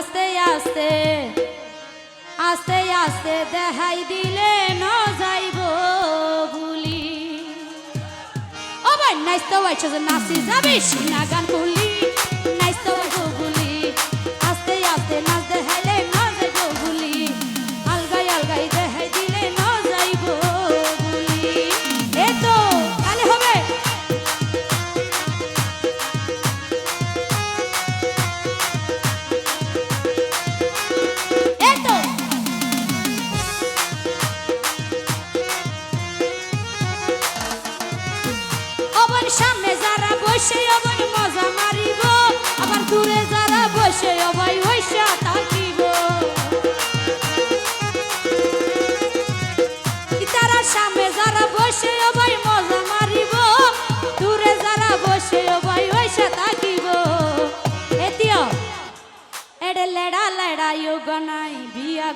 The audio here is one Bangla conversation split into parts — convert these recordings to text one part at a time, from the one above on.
আস্তে আস্তে আস্তে আস্তে দেখাই দিলে ন যাইব বুলি। ও ভাই, নাইস তো যে নাচি যাবি, সিনা গান খুলি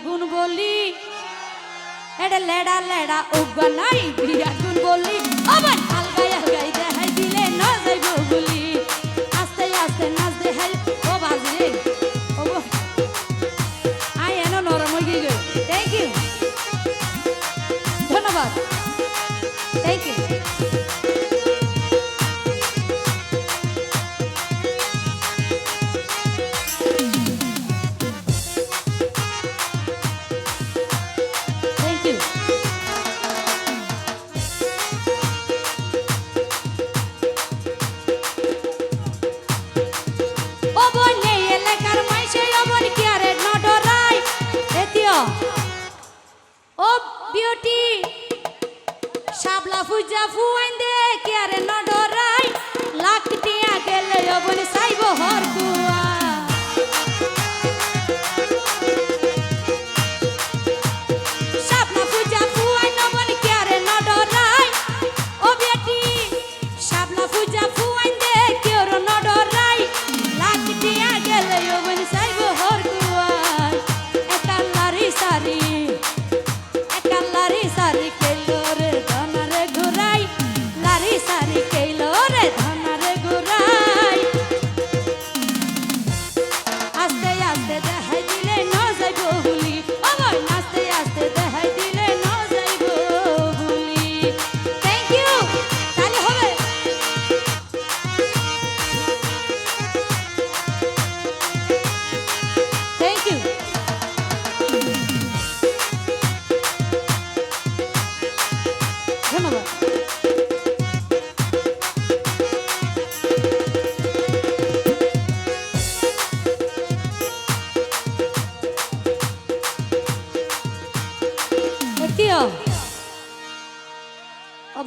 গুণ বলি। এটা লেডা লেডা উগনাই বিয়া গুণ বলি। আবার শাবলা ফুজা ফুয়াইন্দে কি আরে নডরাই। লাখ টিয়া গেলে অবন সাইব হর কুয়া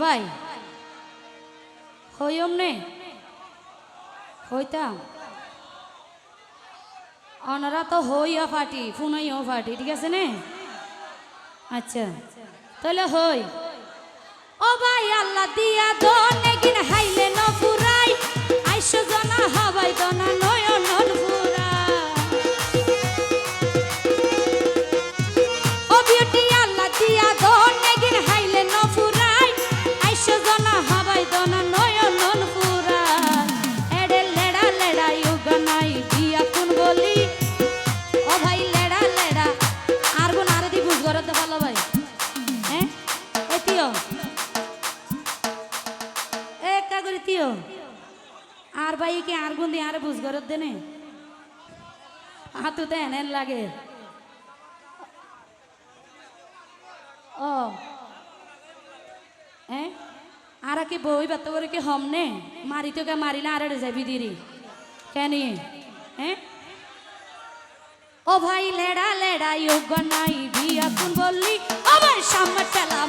ভাই। হইম নে হইতাম অনারা তো হইয়া ফাটি ফুনাইও ফাটি ঠিক আছে নে? আচ্ছা। তাহলে হই। ও ভাই, আল্লাহ দিয়া দোনে কিন তিও আর ভাই কি আর গুণ দিয়ে আরে বুঝ করত দেনে হাতু তো এনে লাগে। ও। হ্যাঁ আর কি বই বাত করে কি হম নে? মারি তো কে মারি না, আরে যাবি দিরি কেন ও ভাই, লেডা লেডা যোগ্য নাই বিয়া কোন বললি। আমার সামনে টেলা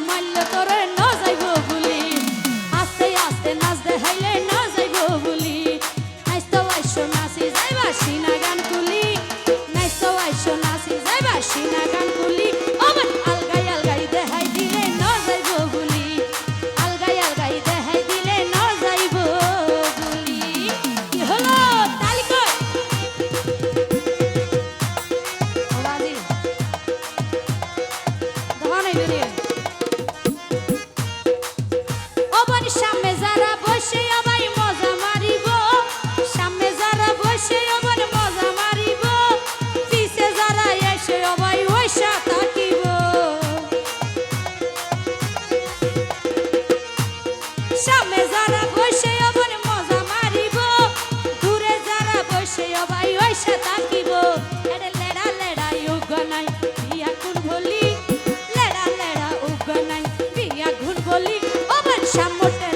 সামনে